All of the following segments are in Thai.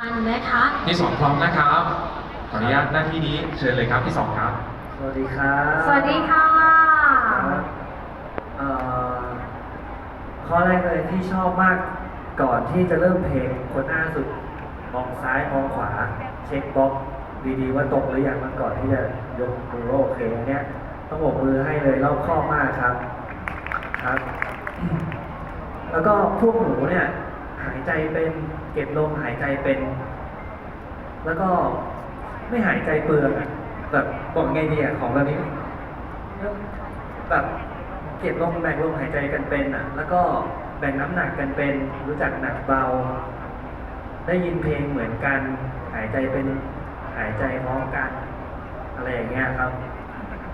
อันนะคะพี่สองพร้อมนะครับ ขออนุญาตหน้าที่นี้เชิญเลยครับพี่สองครับ สวัสดีครับสวัสดีค่ะ ครับเอ่อข้อแรกเลยที่ชอบมากก่อนที่จะเริ่มเพลงคนหน้าสุดมองซ้ายมองขวา เช็คบล็อกดีๆว่าตรงหรือยังมันก่อนที่จะยกมือว่าโอเคอันเนี้ยต้องบอกมือให้เลยรอบคอบมากครับครับ แล้วก็พวกหนูเนี่ย หายใจเป็น เก็บลมหายใจเป็น แล้วก็ไม่หายใจเปลืองอะแบบบอกไงดีอะของแบบนี้แบบเก็บลมแบ่งลมหายใจกันเป็นอะแล้วก็แบ่งน้ำหนักกันเป็น รู้จักหนักเบา ได้ยินเพลงเหมือนกัน หายใจเป็นหายใจพร้อมกัน อะไรอย่างเงี้ยครับ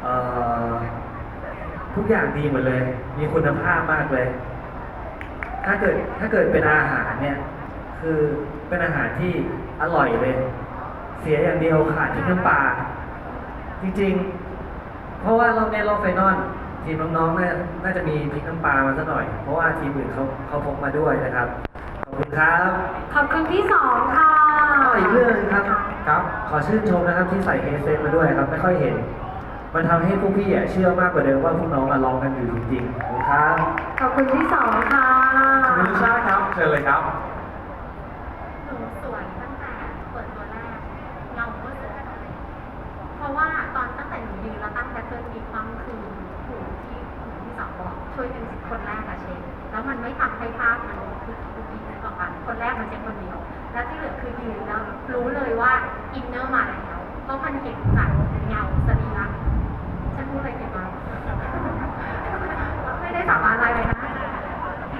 เอ่อทุกอย่างดีหมดเลย มีคุณภาพมากเลย ถ้าเกิดถ้าเกิดเป็นอาหารเนี่ย คือเป็นอาหารที่อร่อยเลย เสียอย่างเดียวขาดที่น้ำปลาจริงๆ เพราะว่าเราเนี่ยเราไฟนอลทีมน้องๆ น่าน่าจะมีพริกน้ำปลามาสักหน่อย เพราะว่าทีมอื่นเขาเขาพกมาด้วยนะครับ ขอบคุณครับขอบคุณพี่สองค่ะก็อีกเรื่องหนึงครับครับ ขอชื่นชมนะครับที่ใส่เฮดเซตมาด้วยครับ ไม่ค่อยเห็น มันทำให้พวกพี่อะเชื่อมากกว่าเดิมว่าพวกน้องมาลองกันอยู่จริงๆขอบคุณครับ ขอบคุณพี่สองค่ะคุณลิชาครับ เชิญเลยครับ หนูสวยตั้งแต่เปิดตัวแรกเงาก็สวยเพราะว่าตอนตั้งแต่หนูยืนแล้วตั้งแต่เกินมีความคือหูที่หูที่สองบอกช่วยเป็นคนแรกอะเชนแล้วมันไม่ทำให้ภาพมันคือคือดีนึกอกปะคนแรกมันเช็คคนเดียว แล้วที่เหลือคือยืนแล้วรู้เลยว่าอินเนอร์มาแล้วเพราะมันเห็นจากเงาสรีระฉันพูดอะไรผิดมาได้สาบานอะไรเลยนะ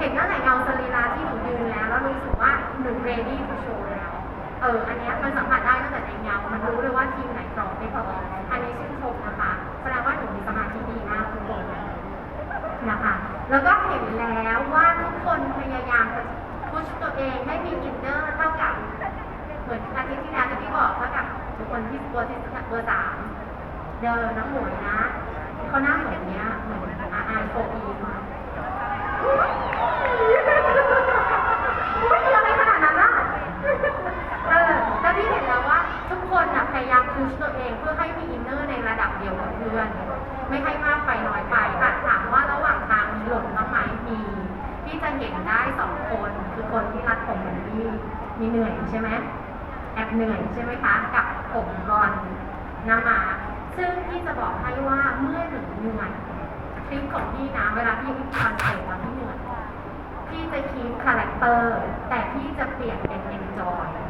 เห็นตั้งแต่เงาสรีระที่หนูยืนแล้วแล้วรู้สึกว่าหนู ready to show แล้ว เออ อันเนี้ยมันสัมผัสได้ตั้งแต่ในเงา มันรู้เลยว่าทีมไหนพร้อมไม่พร้อมอันนี้ชื่นชมนะคะแสดงว่าหนูมีสมาธิดีมากทุกคนนะคะ แล้วก็เห็นแล้วว่าทุกคนพยายามพุชตัวเองให้มีอินเนอร์เท่ากับ เหมือนอาทิตย์ที่แล้วที่พี่บอกเท่ากับทุกคนที่ตัวที่เบอร์สามเดินน้ำหมวยนะเขาหน้าเหมือนเนี้ยเหมือนอาไอโฟอีมา ไม่ทำไมขนาดนั้นล่ะ เออแล้วพี่เห็นแล้วว่า ทุกคนน่ะพยายามพุชตัวเองเพื่อให้มีอินเนอร์ในระดับ เดียวกับเพื่อน ไม่ให้มากไปน้อยไปแต่ถามว่าระหว่างทางมีหล่นบ้างไหมมีพี่จะเห็นได้สองคนคือคนที่รัดผมเหมือนพี่มีเหนื่อยใช่ไหมแอบเหนื่อยใช่ไหมคะ กับผมรอนน้ามาซึ่งพี่จะบอกให้ว่าเมื่อหนูเหนื่อยทริคของพี่นะเวลาพี่คอนเสิร์ตแล้วพี่เหนื่อยพี่จะคีปคาแรคเตอร์แต่พี่จะเปลี่ยนเป็น enjoy นึ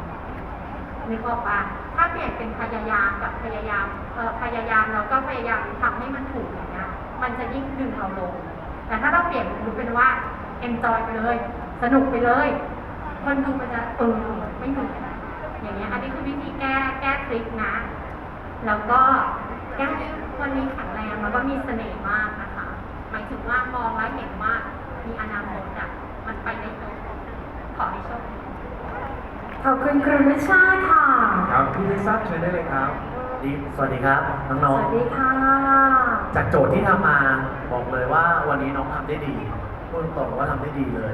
นึกออกปะถ้าเปลี่ยนเป็นพยายามกับพยายามเอ่อพยายามแล้วก็พยายามทำให้มันถูกอย่างเงี้ยมันจะยิ่งดึงเราลง แต่ถ้าเราเปลี่ยนรู้เป็นว่า enjoy ไปเลย สนุกไปเลย คนดูมันจะเออไม่หนุกอย่างเงี้ยอันนี้คือวิธีแก้แก้ทริคนะ แล้วก็แก้วันนี้แข็งแรงแล้วก็มีเสน่ห์มากนะคะ หมายถึงว่ามองแล้วเห็นว่ามีอนาคตอะมันไปได้ตรงขอให้โชคดี ขอบคุณครูวิชาค่ะ ครับพี่ลิซ่าเชิญได้เลยครับดีสวัสดีครับสน้องวัสดีค่ะ ๆ จากโจทย์ที่ทำมาบอกเลยว่าวันนี้น้องทำได้ดีพูดตรงๆว่าทำได้ดีเลย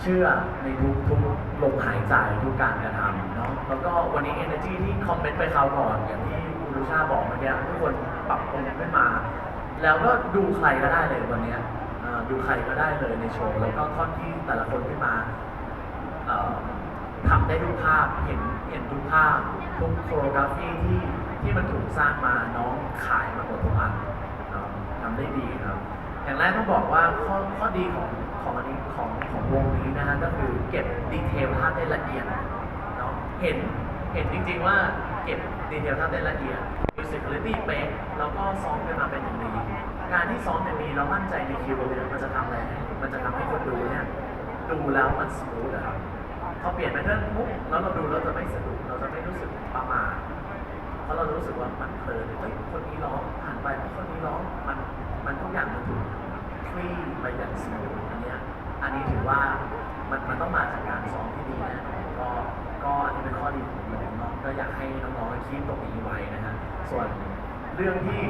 เชื่อในทุกทุกลมหายใจทุกการกระทำเนาะแล้วก็วันนี้ energy ที่คอมเมนต์ไปคราวก่อนอย่างที่คุณลูชาบอกเมื่อกี้ทุกคนปรับตรงขึ้นมา แล้วก็ดูใครก็ได้เลยวันเนี้ยเอ่อดูใครก็ได้เลยในโชว์แล้วก็ท่อนที่แต่ละคนขึ้นมาเอ่อทำ ได้ทุกภาพเห็นเห็นทุกภาพทุกโคโรกราฟีที่ที่มันถูกสร้างมาน้องขายมาหมดทุกอันทำได้ดีครับ อย่างแรกต้องบอกว่าข้อข้อดีของของอันนี้ของของวงนี้นะฮะก็คือเก็บดีเทลภาพได้ละเอียดเนาะเห็นเห็นจริงๆว่าเก็บดีเทลภาพได้ละเอียด musicality เป๊ะแล้วก็ซ้อมกันมาเป็นอย่างดีการที่ซ้อมอย่างดีแล้วมั่นใจในคิวเนี่ยมันจะทำอะไรมันจะทำให้คนดูเนี่ยดูแล้วมันสมูทนะครับ ลี่ยนไปเรื่องปุ๊บแล้วเราดูเราจะไม่สนุกเราจะไม่รู้สึกประมาทเพราะเรารู้สึกว่ามันเพลินเฮ้ยคนนี้ร้องหันไปคนนี้ร้องมันมันทุกอย่างมันถูกคลี่ไปอย่างสมูทอันเนี้ยอันนี้ถือว่ามันมันต้องมาจากการซ้อมที่ดีน่นอนก็ก็อันนี้เป็นข้อดีของน้องก็อยากให้น้องๆคีบตรงนี้ไว้นะฮะส่วนเรื่องที่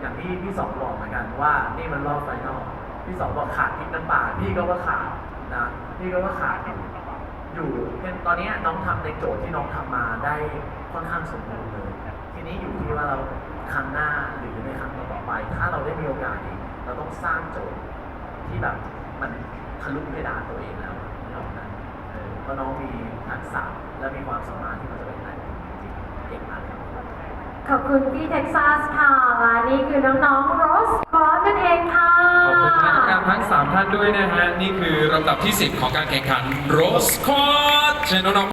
อย่างที่พี่สองบอกเหมือนกันว่านี่มันรอบไฟนอลพี่สองบอกขาดพริกน้ำปลาพี่ก็ว่าขาดนะพี่ก็ว่าขาด อยู่เตอนนี้น้องทำในโจทย์ที่น้องทำมาได้ค่อนข้างสมบูรณ์เลย ทีนี้อยู่ที่ว่าเราครั้งหน้าหรือในครั้งต่อไป ถ้าเราได้มีโอกาสอีกเราต้องสร้างโจทย์ที่แบบมันทะลุเพดานตัวเองแล้วนี่ออกนะเออเพราะน้องมีทักษะและมีความสามารถที่มันจะเป็นอะไรจริงเก่งมากขอบคุณพี่เท็กซัสค่ะและนี่คือน้องๆ ด้วยนะฮะ นี่คือลำดับที่ 10 ของการแข่งขันโรสคอร์ดเชิญน้อง